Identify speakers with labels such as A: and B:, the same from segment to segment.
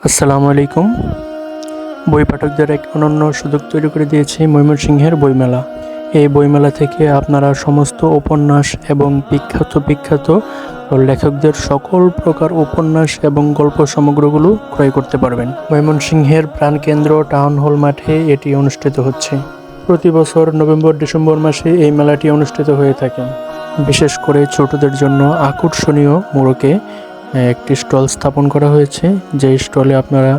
A: আসসালামু আলাইকুম। বই পাঠকদের এক অনন্য সুযোগ তৈরি করে দিয়েছে ময়মনসিংহের বইমেলা। এই বইমেলা থেকে আপনারা সমস্ত উপন্যাস এবং বিখ্যাত বিখ্যাত লেখকদের সকল প্রকার উপন্যাস এবং গল্প সমগ্রগুলো ক্রয় করতে পারবেন। ময়মনসিংহের প্রাণকেন্দ্র টাউন হল মাঠে এটি অনুষ্ঠিত হচ্ছে। প্রতি বছর নভেম্বর ডিসেম্বর মাসে এই মেলাটি অনুষ্ঠিত হয়ে থাকে। বিশেষ করে ছোটদের জন্য আকর্ষণীয় মোড়কে একটি স্টল স্থাপন করা হয়েছে। যে স্টলে আপনারা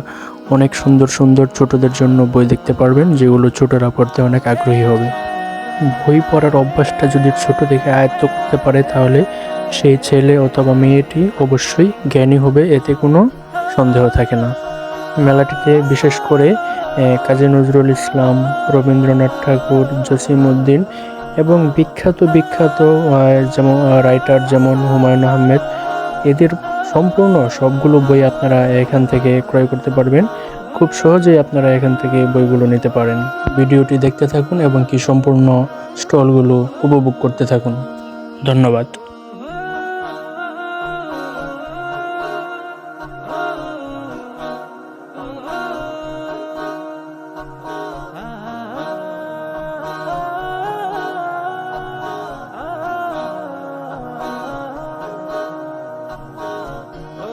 A: অনেক সুন্দর সুন্দর ছোটদের জন্য বই দেখতে পারবেন, যেগুলো ছোটরা পড়তে অনেক আগ্রহী হবে। বই পড়ার অভ্যাসটা যদি ছোট থেকে আয়ত্ত করতে পারে, তাহলে সেই ছেলে অথবা মেয়েটি অবশ্যই জ্ঞানী হবে, এতে কোনো সন্দেহ থাকে না। মেলাটিতে বিশেষ করে কাজী নজরুল ইসলাম, রবীন্দ্রনাথ ঠাকুর, জসিম উদ্দিন এবং বিখ্যাত বিখ্যাত যেমন রাইটার যেমন হুমায়ুন আহমেদ এদের সম্পূর্ণ সবগুলো বই আপনারা এখান থেকে ক্রয় করতে পারবেন। খুব সহজেই আপনারা এখান থেকে বইগুলো নিতে পারেন। ভিডিওটি দেখতে থাকুন এবং কি সম্পূর্ণ স্টলগুলো উপভোগ করতে থাকুন। ধন্যবাদ। oh.